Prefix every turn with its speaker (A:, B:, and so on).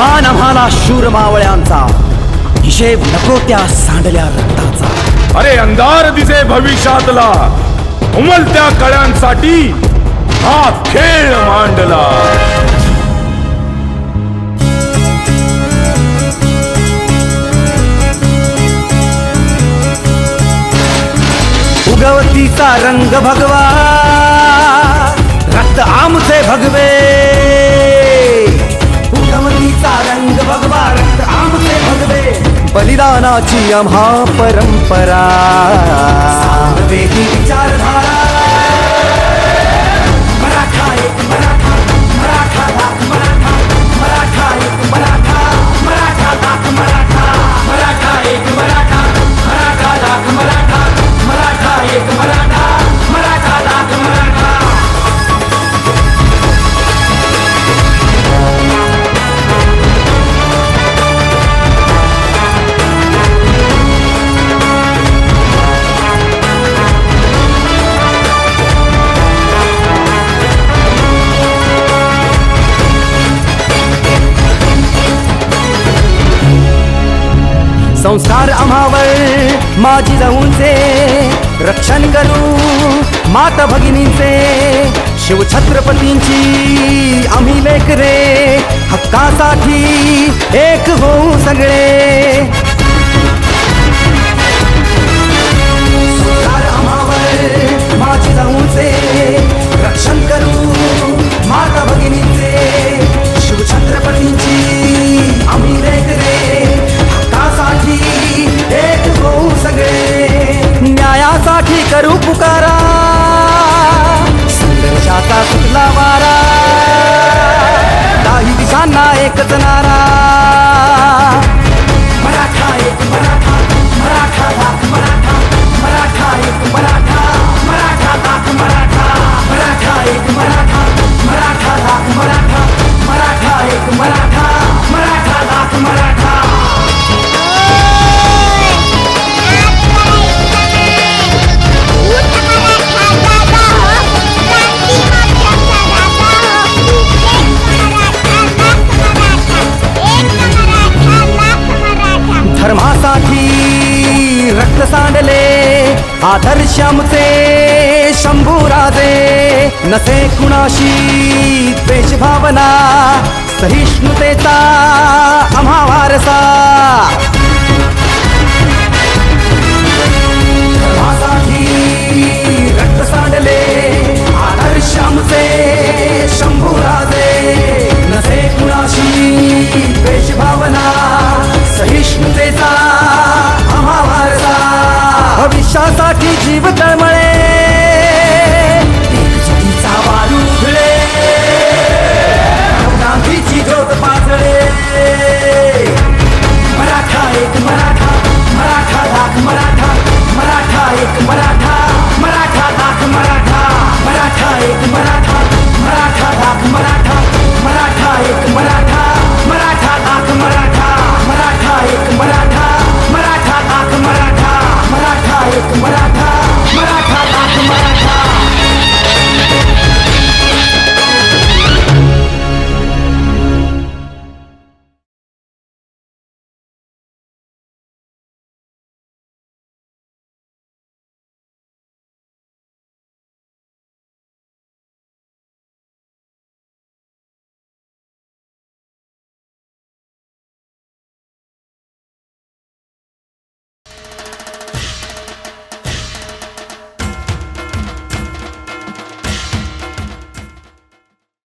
A: अभिमान आम्हाला शूर मावळ्यांचा. हिशेब नको त्या सांडल्या रक्ताचा.
B: अरे अंधार दिसे भविष्यातला. उमलत्या कळ्यांसाठी हा खेळ मांडला.
A: उगवतीचा रंग भगवा. ज्ञानाची आम्हा परंपरा. वेदी विचारधारा संस्कार आम्हावर. माझी जाऊनचे रक्षण करू माता भगिनींचे. शिवछत्रपतींची आम्ही लेकरे हक्कासाठी एक होऊ सगळे. सांडले. आदर्श आमचे शंभूराजे नसे कुणाशी द्वेष भावना सहिष्णुतेचा आम्हा वारसा.